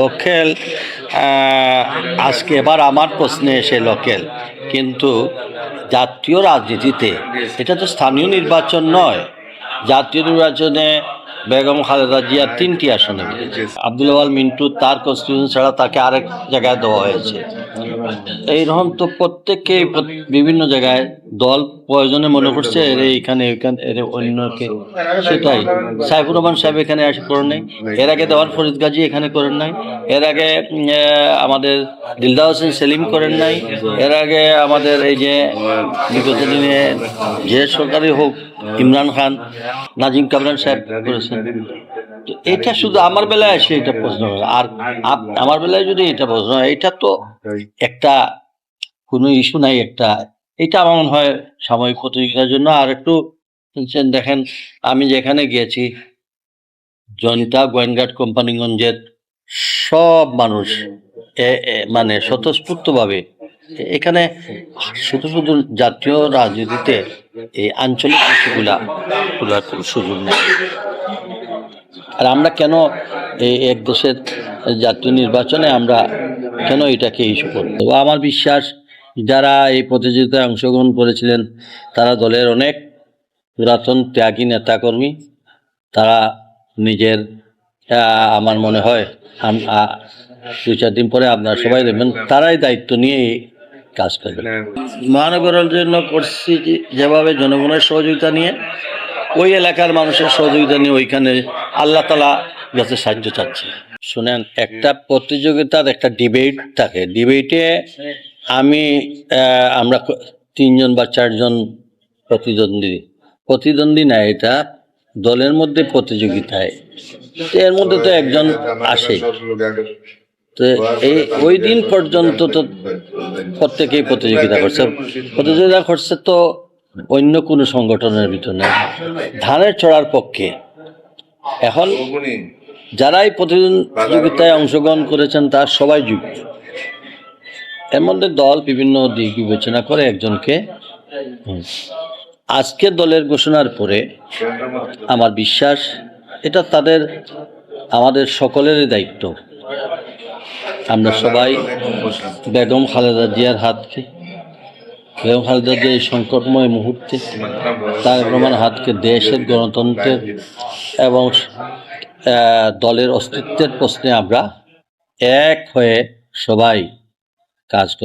Local আজকে এবার আমার প্রশ্নে এসে লোকেল। কিন্তু জাতীয় রাজনীতিতে এটা তো স্থানীয় নির্বাচন নয়। জাতীয় নির্বাচনে বেগম খালেদা জিয়া তিনটি আসনে আব্দুল আওয়াল, মিন্টু, তার কনস্টিটিউশন ছাড়া তাকে আরেক জায়গায় দেওয়া হয়েছে। এইরকম তো প্রত্যেককে বিভিন্ন জায়গায় দল প্রয়োজনে মনে করছে এর এইখানে এর অন্যকে সেটাই। সাইফুর রহমান সাহেব এখানে আসে করেন নাই। এর আগে দেওয়ান ফরিদ গাজী এখানে করেন নাই। এর আগে আমাদের দিলদা হোসেন সেলিম করেন নাই। এর আগে আমাদের এই যে বিগত দিনে যে সরকারি হোক ইমরান খান নাজিম কামরান সাহেব করেছেন। তো এটা শুধু আমার বেলায় আসে এটা প্রশ্ন। আর আমার বেলায় যদি এটা প্রশ্ন হয় এটা তো একটা কোনো ইস্যু নাই একটা এটা আমার মনে হয় সাময়িক প্রতিযোগিতার জন্য। আর একটু দেখেন, আমি যেখানে গিয়েছি জনিতা গোয়েনঘাট, কোম্পানিগঞ্জের সব মানুষ মানে স্বতঃস্ফূর্তভাবে এখানে শুধু শুধু জাতীয় রাজনীতিতে এই আঞ্চলিক ইস্যুগুলা তোলার কোনো সুযোগ নেই। আর আমরা কেন এই এক দেশের জাতীয় নির্বাচনে আমরা কেন এটাকে ইস্যু করব? তো আমার বিশ্বাস যারা এই প্রতিযোগিতায় অংশগ্রহণ করেছিলেন, তারা দলের অনেক পুরাতন ত্যাগী নেতাকর্মী, তারা নিজের আমার মনে হয় দুই চার দিন পরে আপনারা সবাই দেখবেন, তারাই দায়িত্ব নিয়ে কাজ করবেন। মহানগরের জন্য করছি যেভাবে জনগণের সহযোগিতা নিয়ে, ওই এলাকার মানুষের সহযোগিতা নিয়ে ওইখানে আল্লাহ তালা যাতে সাহায্য চাচ্ছে। শুনেন, একটা প্রতিযোগিতার একটা ডিবেট থাকে। ডিবেটে আমি আমরা তিনজন বা চারজন প্রতিদ্বন্দ্বী। প্রতিদ্বন্দ্বী না এটা দলের মধ্যে প্রতিযোগিতায় এর মধ্যে তো একজন আসে। তো এই, ওই দিন পর্যন্ত তো প্রত্যেকেই প্রতিযোগিতা করছে। প্রতিযোগিতা করছে তো অন্য কোনো সংগঠনের ভিতর ধানের চড়ার পক্ষে। এখন যারাই প্রতিযোগিতায় অংশগ্রহণ করেছেন তার সবাই যুক্ত। এর মধ্যে দল বিভিন্ন দিক বিবেচনা করে একজনকে। আজকে দলের ঘোষণার পরে আমার বিশ্বাস, এটা তাদের, আমাদের সকলেরই দায়িত্ব আমরা সবাই বেগম খালেদা জিয়ার হাতকে, বেগম খালেদা জিয়া এই সংকটময় মুহূর্তে, তার রহমান হাতকে দেশের গণতন্ত্রের এবং দলের অস্তিত্বের প্রশ্নে আমরা এক হয়ে সবাই কাজ করি